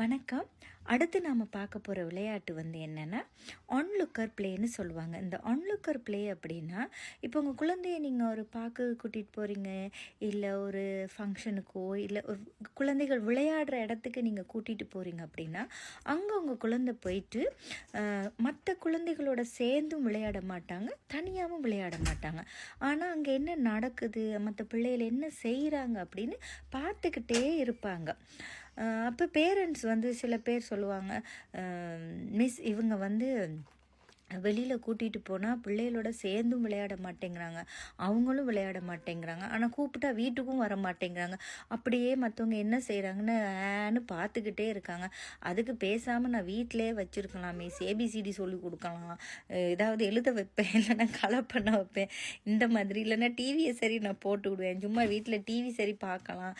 வணக்கம். அடுத்து நாம் பார்க்க போகிற விளையாட்டு வந்து என்னென்னா ஆன்லுக்கர் பிளேன்னு சொல்லுவாங்க. இந்த ஆன்லுக்கர் ப்ளே அப்படின்னா இப்போ உங்கள் குழந்தைய நீங்கள் ஒரு பார்க்க கூட்டிகிட்டு போகிறீங்க இல்லை ஒரு ஃபங்க்ஷனுக்கோ இல்லை ஒரு குழந்தைகள் விளையாடுற இடத்துக்கு நீங்கள் கூட்டிகிட்டு போகிறீங்க அப்படின்னா அங்கே உங்கள் குழந்தை போயிட்டு மற்ற குழந்தைகளோட சேர்ந்தும் விளையாட மாட்டாங்க தனியாகவும் விளையாட மாட்டாங்க. ஆனால் அங்கே என்ன நடக்குது மற்ற பிள்ளைகள் என்ன செய்கிறாங்க அப்படின்னு பார்த்துக்கிட்டே இருப்பாங்க. அப்போ பேரண்ட்ஸ் வந்து சில பேர் சொல்லுவாங்க. மிஸ் இவங்க வந்து வெளியில் கூட்டிகிட்டு போனால் பிள்ளைகளோட சேர்ந்தும் விளையாட மாட்டேங்கிறாங்க. அவங்களும் விளையாட மாட்டேங்கிறாங்க. ஆனால் கூப்பிட்டா வீட்டுக்கும் வர மாட்டேங்கிறாங்க. அப்படியே மற்றவங்க என்ன செய்கிறாங்கன்னு ஏன்னு பார்த்துக்கிட்டே இருக்காங்க. அதுக்கு பேசாமல் நான் வீட்டிலே வச்சுருக்கலாம். மிஸ் ஏபிசிடி சொல்லி கொடுக்கலாம். ஏதாவது எழுத வைப்பேன். இல்லைன்னா கலை பண்ண வைப்பேன். இந்த மாதிரி. இல்லைன்னா டிவியை சரி நான் போட்டு விடுவேன். சும்மா வீட்டில் டிவி சரி பார்க்கலாம்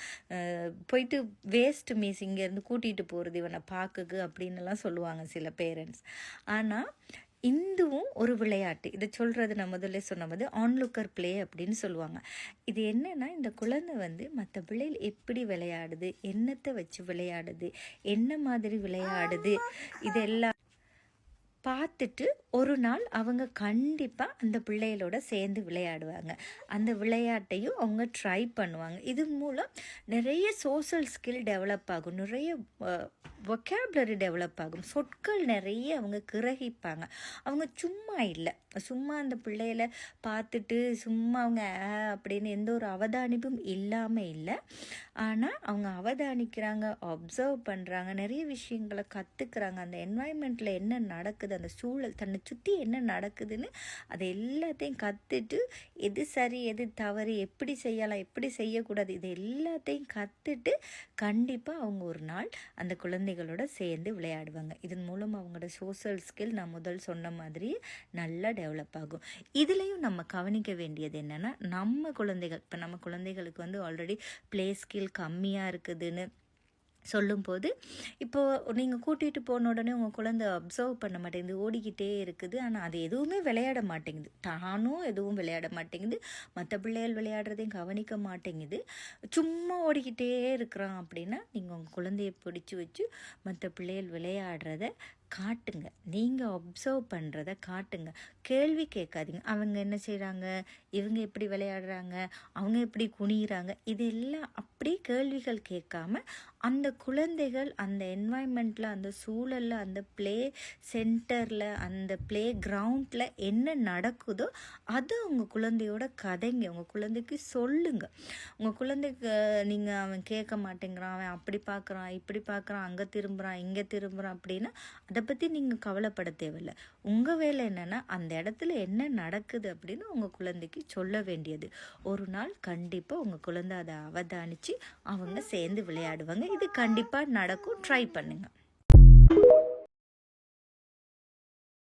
போயிட்டு வேஸ்ட் மிஸ் இங்கேருந்து கூட்டிகிட்டு போகிறது இவனை பார்க்குக்கு அப்படின்னுலாம் சொல்லுவாங்க சில பேரண்ட்ஸ் ஆனால் இந்துவும் ஒரு விளையாட்டு. இதை சொல்கிறது நான் முதல்ல சொன்னபோது ஆன்லுக்கர் பிளே அப்படின்னு சொல்லுவாங்க. இது என்னென்னா இந்த குழந்தை வந்து மற்ற பிள்ளைகள் எப்படி விளையாடுது என்னத்தை வச்சு விளையாடுது என்ன மாதிரி விளையாடுது இதெல்லாம் பார்த்துட்டு ஒரு நாள் அவங்க கண்டிப்பாக அந்த பிள்ளைகளோட சேர்ந்து விளையாடுவாங்க. அந்த விளையாட்டையும் அவங்க ட்ரை பண்ணுவாங்க. இது மூலம் நிறைய சோசியல் ஸ்கில் டெவலப் ஆகும். நிறைய ஒக்கேப்லரி டெவலப் ஆகும். சொற்கள் நிறைய அவங்க கிரகிப்பாங்க. அவங்க சும்மா இல்லை. சும்மா அந்த பிள்ளைகளை பார்த்துட்டு சும்மா அவங்க அப்படின்னு எந்த ஒரு அவதானிப்பும் இல்லாமல் இல்லை. ஆனால் அவங்க அவதானிக்கிறாங்க அப்சர்வ் பண்ணுறாங்க நிறைய விஷயங்களை கற்றுக்குறாங்க அந்த என்வாயன்மெண்ட்டில் என்ன நடக்குது அந்த சூழல் தன்னை சுற்றி என்ன நடக்குதுன்னு அதை எல்லாத்தையும் கற்றுட்டு எது சரி எது தவறு எப்படி செய்யலாம் எப்படி செய்யக்கூடாது இது எல்லாத்தையும் கற்றுட்டு கண்டிப்பாக அவங்க ஒரு நாள் அந்த குழந்தை குழந்தைகளோட சேர்ந்து விளையாடுவாங்க. இதன் மூலம் அவங்களோட சோசியல் ஸ்கில் நான் முதல் சொன்ன மாதிரி நல்லா டெவலப் ஆகும். இதுலேயும் நம்ம கவனிக்க வேண்டியது என்னென்னா நம்ம குழந்தைகள் இப்போ நம்ம குழந்தைகளுக்கு வந்து ஆல்ரெடி ப்ளே ஸ்கில் கம்மியாக இருக்குதுன்னு சொல்லும்போது இப்போது நீங்கள் கூட்டிகிட்டு போன உடனே உங்கள் குழந்தை அப்சர்வ் பண்ண மாட்டேங்குது ஓடிக்கிட்டே இருக்குது. ஆனால் அது எதுவுமே விளையாட மாட்டேங்குது. தானும் எதுவும் விளையாட மாட்டேங்குது. மற்ற பிள்ளைகள் விளையாடுறதையும் கவனிக்க மாட்டேங்குது. சும்மா ஓடிக்கிட்டே இருக்கிறான் அப்படின்னா நீங்கள் உங்கள் குழந்தைய பிடிச்சி வச்சு மற்ற பிள்ளைகள் விளையாடுறத காட்டுங்க. நீங்கள் அப்சர்வ் பண்ணுறத காட்டுங்க. கேள்வி கேட்காதீங்க. அவங்க என்ன செய்கிறாங்க இவங்க எப்படி விளையாடுறாங்க? அவங்க எப்படி குனிகிறாங்க இதெல்லாம் அப்படியே கேள்விகள் கேட்காம அந்த குழந்தைகள் அந்த என்வாயன்மெண்ட்டில் அந்த சூழலில் அந்த ப்ளே சென்டரில் அந்த ப்ளே கிரவுண்டில் என்ன நடக்குதோ அது உங்கள் குழந்தையோட கதைங்க உங்கள் குழந்தைக்கு சொல்லுங்கள் உங்கள் குழந்தைக்கு நீங்கள் அவன் கேட்க மாட்டேங்கிறான் அவன் அப்படி பார்க்குறான் இப்படி பார்க்குறான் அங்கே திரும்புகிறான் இங்கே திரும்புகிறான் அப்படின்னா அதை அதை பற்றி நீங்கள் கவலைப்பட தேவையில்லை. உங்கள் வேலை என்னென்னா அந்த இடத்துல என்ன நடக்குது அப்படின்னு உங்கள் குழந்தைக்கு சொல்ல வேண்டியது. ஒரு நாள் கண்டிப்பாக உங்கள் குழந்தை அதை அவதானித்து அவங்க சேர்ந்து விளையாடுவாங்க. இது கண்டிப்பாக நடக்கும். ட்ரை பண்ணுங்கள்